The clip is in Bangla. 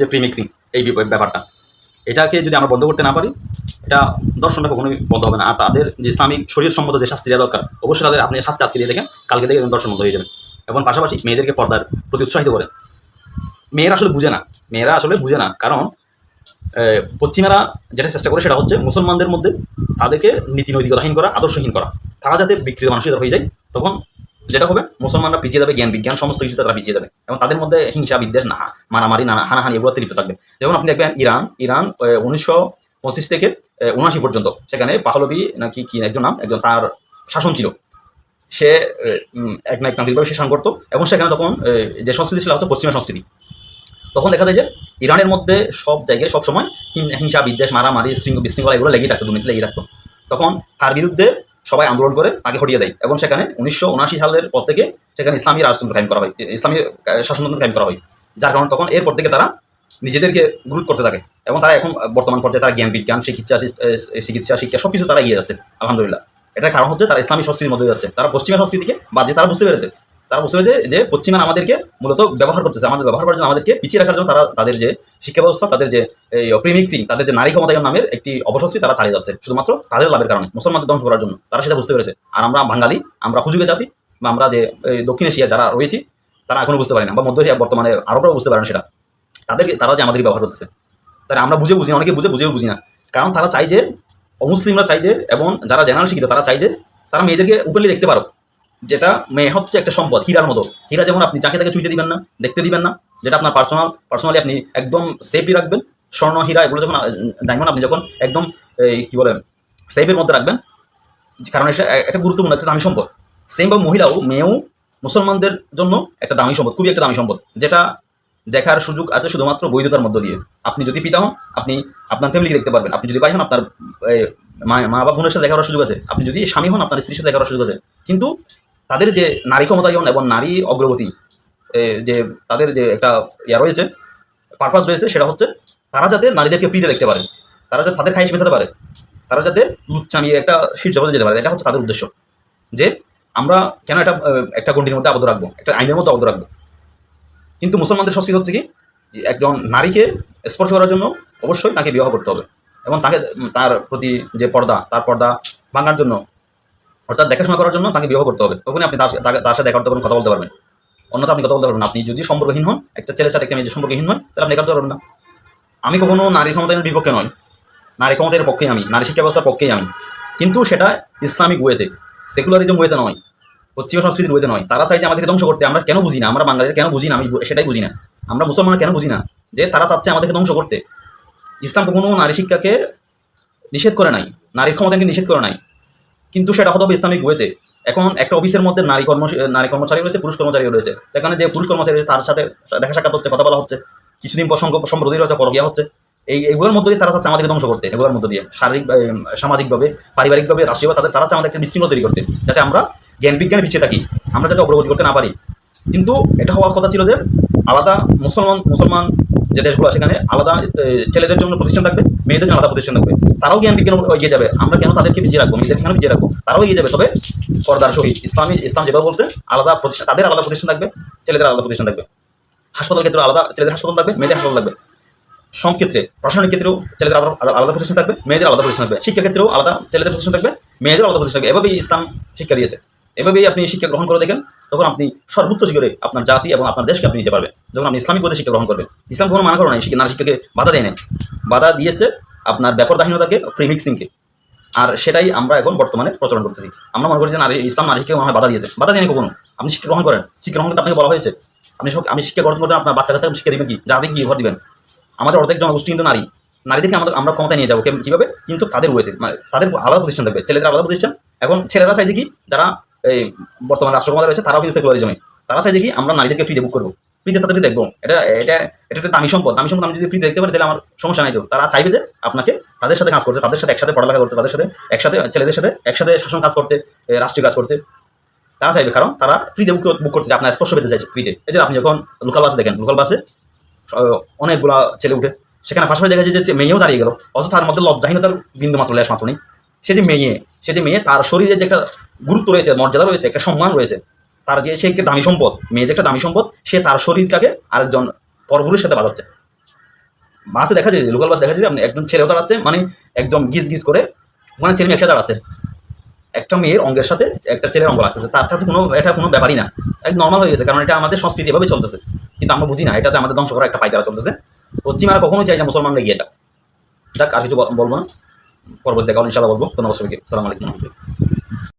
যে প্রিমিক্সিং এই ব্যাপারটা, এটাকে যদি আমরা বন্ধ করতে না পারি, এটা দর্শনটা কখনোই বন্ধ হবে না। আর তাদের যে ইসলামিক শরীর সম্মত যে শাস্তি দেওয়া দরকার, অবশ্যই তাদের আপনি শাস্তি আজকে দিয়ে দেখেন, কালকে দেখে দর্শন বন্ধ হয়ে যাবে এবং পাশাপাশি মেয়েদেরকে পর্দার প্রতি উৎসাহিত করে মেয়েরা আসলে বুঝে না, মেয়েরা আসলে বুঝে না। কারণ পশ্চিমারা যেটা চেষ্টা করে সেটা হচ্ছে মুসলমানদের মধ্যে তাদেরকে নীতি নৈতিকতাহীন করা, আদর্শহীন করা। তারা যাতে বিকৃত মানুষের হয়ে যায়, তখন যেটা হবে, মুসলমানরা পিছিয়ে যাবে, জ্ঞান বিজ্ঞান, সমস্ত কিছুতে তারা পিছিয়ে যাবে। এবং তাদের মধ্যে হিংসা, বিদ্বেষ না মারামারি না হানাহানি এগুলোতে লিপ্ত থাকবে। যেমন আপনি দেখবেন ইরান ইরান উনিশশো পঁচিশ থেকে উনআশি পর্যন্ত, সেখানে পাহলবি নাকি কি, একজন নাম, একজন তার শাসন ছিল। সে এক না এক সে শাসন করতো এবং সেখানে তখন যে সংস্কৃতি ছিল হচ্ছে পশ্চিমা সংস্কৃতি। তখন দেখা যায় যে ইরানের মধ্যে সব জায়গায় সবসময় হিংসা, বিদ্বেষ, মারামারি শৃঙ্গ বিশৃঙ্খলা এগুলো লেগেই থাকতো দুর্নীতি লেগেই থাকতো। তখন তার বিরুদ্ধে সবাই আন্দোলন করে তাকে হটিয়ে দেয় এবং সেখানে উনিশশো উনআশি সালের পর থেকে সেখানে ইসলামী রাজতন্ত্র কায়েম করা হয়, ইসলামী শাসনতন্ত্র কায়েম করা হয়। যার কারণে তখন এরপর থেকে তারা নিজেদেরকে গ্রুপ করতে থাকে এবং তারা এখন বর্তমান পর্যায়ে তারা জ্ঞান বিজ্ঞান, চিকিৎসা চিকিৎসা, শিক্ষা সব কিছু তারা এগিয়ে যাচ্ছে, আলহামদুলিল্লাহ। এটার কারণ হচ্ছে তারা ইসলামী সংস্কৃতির মধ্যে যাচ্ছে। তারা পশ্চিমা সংস্কৃতিকে বাদ দিয়ে তারা বুঝতে পেরেছে তারা বুঝতে পেরেছে যে পশ্চিমা আমাদেরকে মূলত ব্যবহার করতেছে, আমাদের ব্যবহার করার জন্য আমাদেরকে পিছিয়ে রাখার জন্য তারা তাদের যে শিক্ষা ব্যবস্থা, তাদের যে প্রিমিক্সিং তাদের যে নারী ক্ষমতায়ন নামের একটি অপসংস্কৃতি তারা চালিয়ে যাচ্ছে, শুধুমাত্র তাদের লাভের কারণে। মুসলমানদের ধ্বংস করার জন্য। তারা সেটা বুঝতে পেরেছে। আর আমরা বাঙালি, আমরা হুজুগে জাতি, বা আমরা যে দক্ষিণ এশিয়া যারা রয়েছি, তারা এখনও বুঝতে পারি না, বা মধ্য এশিয়া বর্তমানে আরবরাও বুঝতে পারে না সেটা। তাদেরকে, তারা যে আমাদেরকে ব্যবহার করতেছে। তারা আমরা বুঝে বুঝি না, অনেকে বুঝে, বুঝেও বুঝি না। কারণ তারা চাই যে, অমুসলিমরা চাই যে, এবং যারা জেনারেল শিক্ষিত, তারা চাই যে, তারা মেয়েদেরকে উপরলি দেখতে পারো যেটা মেয়ে হচ্ছে একটা সম্পদ, হীরার মতো। হীরা যেমন আপনি যাকে তাকে চুইতে দিবেন না, দেখতে দিবেন না, যেটা আপনার পার্সোনাল পার্সোনালি আপনি একদম সেফই রাখবেন। স্বর্ণ, হীরা, এগুলো যখন ডায়মন্ড আপনি যখন একদম কী বলে সেফের মধ্যে রাখবেন, কারণ এটা একটা গুরুত্বপূর্ণ, একটা দামি সম্পদ। সেম বা মহিলাও, মেয়েও মুসলমানদের জন্য একটা দামি সম্পদ, খুবই একটা দামি সম্পদ, যেটা দেখার সুযোগ আছে শুধুমাত্র বৈধতার মধ্য দিয়ে। আপনি যদি পিতা হন, আপনি আপনার ফ্যামিলিকে দেখতে পারবেন। আপনি যদি ভাই হন, আপনার মা মা বা বোনের সাথে দেখা করার সুযোগ আছে। আপনি যদি স্বামী হন, আপনার স্ত্রীর সাথে দেখা করার সুযোগ আছে। কিন্তু তাদের যে নারী ক্ষমতায়ন এবং নারী অগ্রগতি যে তাদের যে একটা ইয়া রয়েছে পারপাস রয়েছে, সেটা হচ্ছে তারা যাতে নারীদেরকে প্রীতে দেখতে পারে, তারা যাতে তাদের খাইশ মেটাতে পারে, তারা যাতে লুচ্চামিয়ে একটা শীর্ষ যেতে পারে, এটা হচ্ছে তাদের উদ্দেশ্য। যে আমরা কেন এটা একটা গণ্ডির মধ্যে আবদ্ধ রাখব, একটা আইনের মধ্যে আবদ্ধ রাখব? কিন্তু মুসলমানদের সংস্কৃতি হচ্ছে কি, একজন নারীকে স্পর্শ করার জন্য অবশ্যই তাকে বিবাহ করতে হবে এবং তাকে তার প্রতি যে পর্দা, তার পর্দা ভাঙার জন্য অর্থাৎ দেখাশোনা করার জন্য তাকে বিবাহ করতে হবে। তখনই আপনি তার সাথে দেখা করতে পারবেন কথা বলতে পারবেন। অন্যথা আপনি কথা বলতে পারবেন। আপনি যদি সম্পর্কহীন হন, একটা ছেলের সাথে একটা মেয়ের সম্পর্কহীন হন, তাহলে আপনি পারবেন না। আমি কখনো নারী ক্ষমতায়নের বিপক্ষে নয়। নারী ক্ষমতায়নের পক্ষেই আমি, নারী শিক্ষা ব্যবস্থার পক্ষেই আমি। কিন্তু সেটা ইসলামিক ওয়েতে সেকুলারিজম ওয়েতে নয়। পশ্চিমা সংস্কৃতির ওয়েতে নয়। তারা চাই যে আমাদেরকে ধ্বংস করতে। আমরা কেন বুঝি না? আমরা বাঙালিরা কেন বুঝি না? আমি সেটাই বুঝি না। আমরা মুসলমান কেন বুঝি না? যে তারা চাচ্ছে আমাদেরকে ধ্বংস করতে। ইসলাম কখনো নারী শিক্ষাকে নিষেধ করে নাই। নারীর ক্ষমতাকে নিষেধ করে নাই। কিন্তু সেটা হতে ইসলামিক ওয়েতে। এখন একটা অফিসের মধ্যে নারী কর্ম নারী কর্মচারী রয়েছে, পুরুষ কর্মচারী রয়েছে। সেখানে যে পুরুষ কর্মচারী তার সাথে দেখা সাক্ষাৎ হচ্ছে, কথা বলা হচ্ছে, কিছুদিন পর সঙ্গ সম্প্রতি রয়েছে, পরকিয়া হচ্ছে। এই, এগুলোর মধ্যে দিয়ে তারা চাচ্ছে আমাদেরকে ধ্বংস করতে এগুলোর মধ্যে দিয়ে। শারীরিক সামাজিকভাবে, পারিবারিকভাবে, রাষ্ট্রীয়ভাবে তাদের, তারা আমাদের একটা বিশৃঙ্খলা তৈরি করতে যাতে আমরা জ্ঞান বিজ্ঞানে পিছিয়ে থাকি, আমরা যাতে অগ্রগতি করতে না পারি। কিন্তু এটা হওয়ার কথা ছিল যে আলাদা মুসলমান মুসলমান যে দেশগুলো সেখানে আলাদা ছেলেদের জন্য প্রতিষ্ঠান থাকবে, মেয়েদের জন্য আলাদা প্রতিষ্ঠান থাকবে। তারাও জ্ঞান বিজ্ঞান এগিয়ে যাবে। আমরা কেন তাদেরকে পিছিয়ে রাখব? মেয়েদের কেন পিছিয়ে রাখব? তারাও এগিয়ে যাবে। তবে পর্দার সহিত ইসলামী, ইসলাম যেভাবে বলছে, আলাদা প্রতিষ্ঠান তাদের আলাদা প্রতিষ্ঠান থাকবে, ছেলেদের আলাদা প্রতিষ্ঠান থাকবে। হাসপাতাল ক্ষেত্রে আলাদা, ছেলেদের হাসপাতাল থাকবে, মেয়েদের হাসপাতাল থাকবে। সব ক্ষেত্রে, প্রশাসনিক ক্ষেত্রেও ছেলেদের আলাদা প্রতিষ্ঠান থাকবে, মেয়েদের আলাদা প্রতিষ্ঠান থাকবে। শিক্ষা ক্ষেত্রেও আলাদা ছেলেদের প্রতিষ্ঠান থাকবে, মেয়েদের আলাদা প্রতিষ্ঠান থাকবে। এভাবেই ইসলাম শিক্ষা দিয়েছে। এভাবেই আপনি শিক্ষা গ্রহণ করে দেখেন। তখন আপনি সর্বোচ্চ শিখরে আপনার জাতি এবং আপনার দেশকে আপনি নিতে পারবেন। যখন আপনি ইসলামিক পথে শিক্ষা গ্রহণ করবেন, ইসলাম কোনো মানা করে নাই শিক্ষা নারী শিক্ষাকে বাধা দেয় নাই। বাধা দিয়েছে আপনার ব্যাপারদাহীনতাকে প্রিমিক্সিংকে আর সেটাই আমরা এখন বর্তমানে প্রচলন করতেছি। আমরা মনে করি যে নারী ইসলাম নারী শিক্ষা বাধা দিয়েছে। বাধা দেয়নি কখনো। আপনি শিক্ষা গ্রহণ করেন। শিক্ষা গ্রহণ করতে আপনাকে বলা হয়েছে। আপনি সব- আমি শিক্ষা গ্রহণ করতে আপনার বাচ্চা কাচ্চা শিক্ষা দেবেন কি? যাতে কি ঘর দিবেন। আমাদের অর্ধেক জনগোষ্ঠী কিন্তু নারী। নারীদেরকে আমরা আমরা ক্ষমতায় নিয়ে যাব। কীভাবে? কিন্তু তাদের ওয়েতে মানে তাদের আলাদা প্রতিষ্ঠান থাকবে। ছেলেদের আলাদা প্রতিষ্ঠান। এখন ছেলেরা চাইছে কি? যারা এই বর্তমান রাষ্ট্র রয়েছে, তারাও কিন্তু সেকুলারিজমে তারা চাই দেখি আমরা নারীদেরকে ফ্রিতে বুক করব। ফ্রিতে তাদেরকে দেখব। এটা এটা এটা একটা দামি সম্পদ। দামি সম্পদ আমি যদি ফ্রি দেখতে পারি, তাহলে আমার সমস্যা নাই তো। তারা চাইবে যে আপনাকে তাদের সাথে কাজ করতে, তাদের সাথে একসাথে পড়ালেখা করতে, তাদের সাথে একসাথে ছেলেদের সাথে একসাথে শাসন কাজ করতে রাষ্ট্রীয় কাজ করতে। তারা চাইবে, কারণ তারা ফ্রিতে বুক বুক করতে আপনার স্পর্শ পেতে চাইছে ফ্রিতে এই যে আপনি যখন লোকাল বাসে দেখেন লোকাল বাসে অনেকগুলা ছেলে উঠে, সেখানে পাশাপাশি দেখা যায় যে মেয়েও দাঁড়িয়ে গেল। অথচ তার মধ্যে লজ্জাহীনতার বিন্দু মাত্র লেশ মাত্র নেই। সে যে মেয়ে, সে যে মেয়ে, তার শরীরে যে একটা গুরুত্ব রয়েছে, মর্যাদা রয়েছে, একটা সম্মান রয়েছে, তার যে সে একটা দামি সম্পদ, মেয়ে যে একটা দামি সম্পদ, সে তার শরীরটাকে আরেকজন পরপুরের সাথে বাজাচ্ছে বাসে দেখা যায়, লোকাল বাস দেখা যায় আপনি একজন ছেলেও দাঁড়াচ্ছে মানে একদম গিজ গিজ করে, ওখানে ছেলে মেয়ে একসাথে দাঁড়াচ্ছে। একটা মেয়ের অঙ্গের সাথে একটা ছেলের অঙ্গ লাগতেছে, তার সাথে কোনো, এটা কোনো ব্যাপারই না। এক নর্মাল হয়ে গেছে, কারণ এটা আমাদের সংস্কৃতি এভাবে চলতেছে। কিন্তু আমরা বুঝি না, এটাতে আমাদের ধ্বংস করা একটা পায়তারা চলতেছে। পশ্চিমারা কখনোই চাই না মুসলমানরা এগিয়ে যাক। যাক, আর কিছু বলব না। পরবর্তী দেখা হলে ইনশাল্লাহ বলব। ধন্যবাদ সবাইকে। সালাম আলাইকুম।